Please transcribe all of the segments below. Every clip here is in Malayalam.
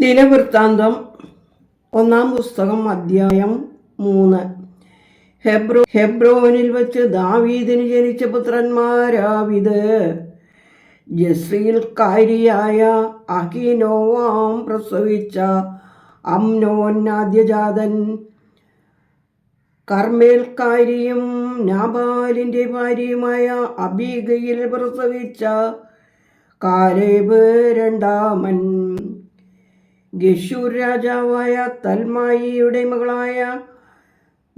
ദിനവൃത്താന്തം ഒന്നാം പുസ്തകം അധ്യായം മൂന്ന്. ഹെബ്രോ ഹെബ്രോനിൽ വച്ച് ദാവീദിന് ജനിച്ച പുത്രന്മാരാവിത്. ജസ്രീൽക്കാരിയായ അഹിനോവാം പ്രസവിച്ച അംനോൻ ആദ്യജാതൻ. കർമ്മേൽക്കാരിയും നാബാലിന്റെ ഭാര്യയുമായ അബീഗയിൽ പ്രസവിച്ച കാലേബ് രണ്ടാമൻ. ഗഷൂർ രാജാവായ തൽമായിയുടെ മകളായ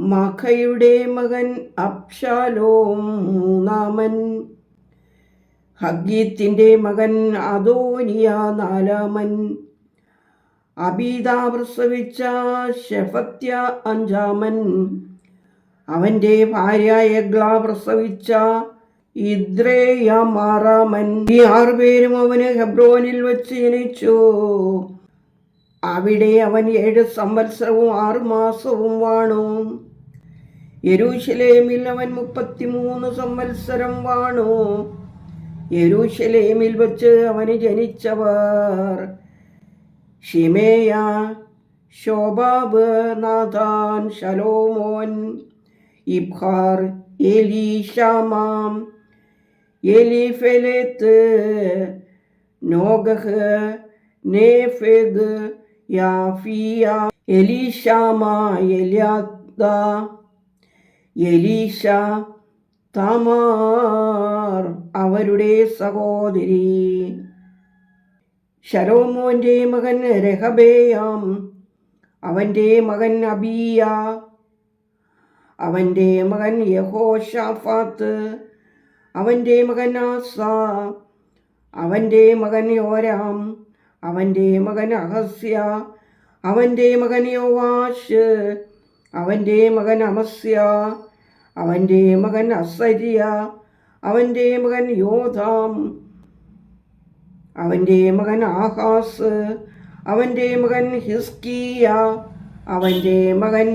മഖയുടെ മകൻ അബ്ഷാലോം മൂന്നാമൻ. ഹഗീത്തിന്റെ മകൻ അദോനിയ നാലാമൻ. അബീദ പ്രസവിച്ച ഷെഫത്യ അഞ്ചാമൻ. അവന്റെ ഭാര്യ എഗ്ല പ്രസവിച്ച ഇദ്രേയ മാറാമൻ. ഈ ആറുപേരും അവന് ഹെബ്രോനിൽ വെച്ച് ജനിച്ചു. അവിടെ അവൻ ഏഴ് സംവത്സരവും ആറു മാസവും വാണു. യരൂശലേമിൽ അവൻ മുപ്പത്തിമൂന്ന് സംവത്സരം വാണു. യരൂശലേമിൽ വച്ച് അവന് ജനിച്ചവർ Shimea Shobab Nathan Solomon Ibhar Elishama Eliphelet Nogah Nepheg Japhia Elishama Eliada Elisha Tamar അവരുടെ സഹോദരി. ശരോമോന്റെ മകൻ രഹബേയാം അവന്റെ മകൻ അബിയ അവന്റെ മകൻ യഹോഷാഫാത്ത് അവന്റെ മകൻ ആസ അവന്റെ മകൻ യോരാം അവന്റെ മകൻ അഹസ്യ അവന്റെ മകൻ യോവാഷ് അവന്റെ മകൻ അമസ്യ അവന്റെ മകൻ അസരിയ അവന്റെ മകൻ യോധാം അവന്റെ മകൻ ആഹാസ് അവന്റെ മകൻ ഹിസ്കിയ അവന്റെ മകൻ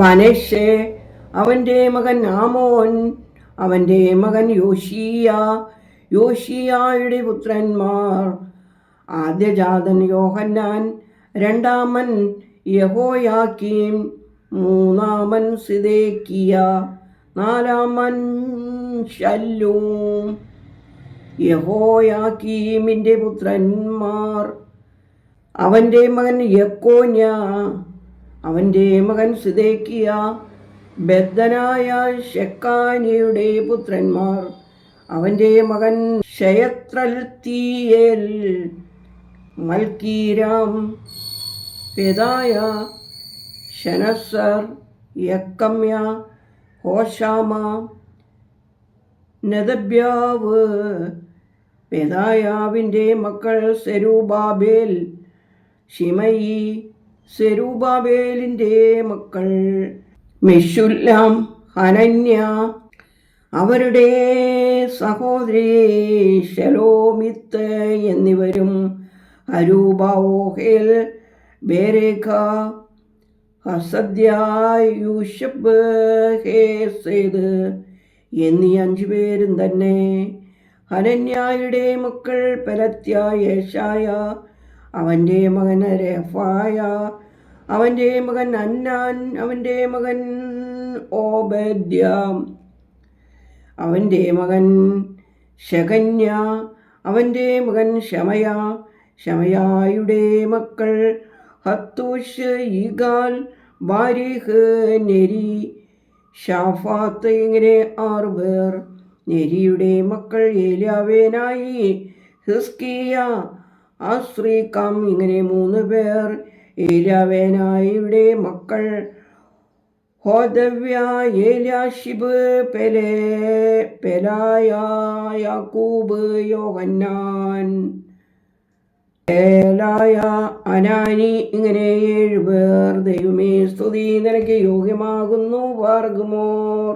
മനഷെ അവന്റെ മകൻ ആമോൻ അവന്റെ മകൻ യോഷിയ യോഷിയായുടെ പുത്രന്മാർ ആദ്യജാതൻ യോഹന്നാൻ രണ്ടാമൻ യഹോയാക്കീം മൂന്നാമൻ സിദേക്കിയ നാലാമൻ ശല്ലൂം. യഹോയാക്കീമിന്റെ പുത്രന്മാർ അവന്റെ മകൻ യക്കോന്യ അവന്റെ മകൻ സിദേക്കിയ ബദ്ധനായ ഷെക്കാനിയുടെ പുത്രന്മാർ അവന്റെ മകൻ ഷയത്രൽത്തീയേൽ മൽക്കീരാം പിതായ ശനസർ യക്കമ്യ ഹോഷാമ നെതബ്യാവ് പെതായാവിന്റെ മക്കൾ സെരൂബാബേൽ ഷിമയി സെരൂബാബേലിന്റെ മക്കൾ മിഷുല്ലാം ഹനന്യ അവരുടെ സഹോദരി ഷലോമിത്ത് എന്നിവരും അരൂബാവോഹേൽ ബേരേഖ ഹസദ്യൂഷബ് ഹേസേത് എന്നീ അഞ്ചു പേരും തന്നെ ഹനന്യായുടെ മക്കൾ പലത്യ അവന്റെ മകൻ രഫായ അവന്റെ മകൻ അന്നാൻ അവന്റെ മകൻ ഓബദ്യ അവന്റെ മകൻ ശകന്യ അവന്റെ മകൻ ശമയ ശമയായുടെ മക്കൾ ഹത്തൂഷ് ഇഗാൽ ബാരിഹ് നെരി. ഷാഫാത്ത് ഇങ്ങനെ ആറു പേർ. നെരിയുടെ മക്കൾ ഏലാവേനായി ഹിസ്കിയ ആശ്രീക്കാം ഇങ്ങനെ മൂന്ന് പേർ. ഏലാവേനായിയുടെ മക്കൾ. ഹോദവ്യ ഏലിയാഷിബ് പെലേ പെലായ യാക്കൂബ് യോഹന്നാൻ. ഏലായ അനാനി ഇങ്ങനെ ഏഴുപേർ ദൈവമേ സ്തുതി. നിനക്ക് യോഗ്യമാകുന്നു പാർഗുമോർ